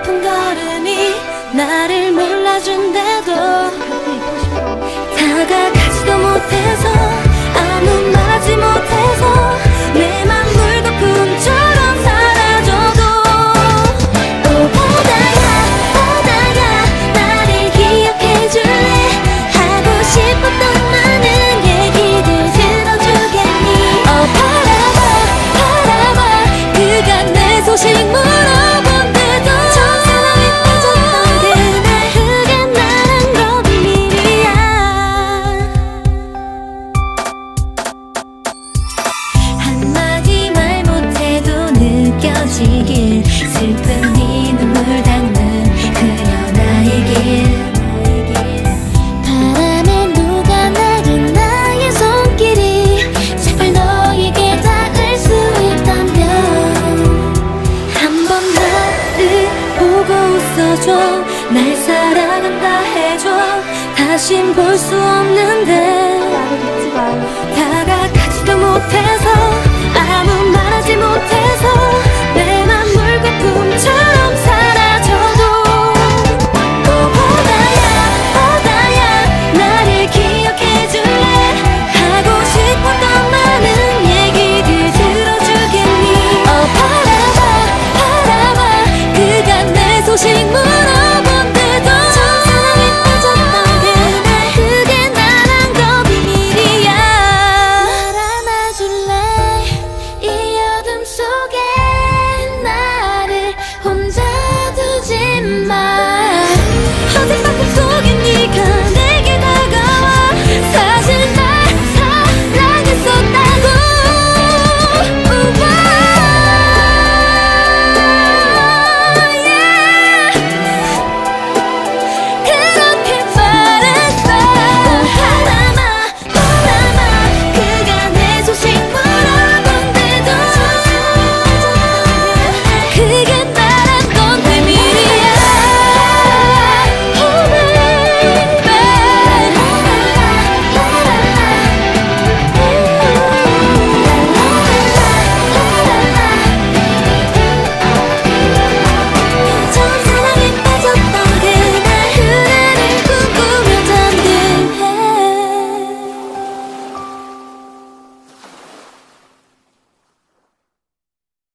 아픈 걸음이 나를 몰라준대도 다가 슬픔이 눈물 닦는 그녀 나의 길 바람에 녹아내린 나의 손길이 제발 너에게 닿을 수 있다면 한 번 나를 보고 웃어줘. 날 사랑한다 해줘. 다신 볼 수 없는데 다가가지도 못해서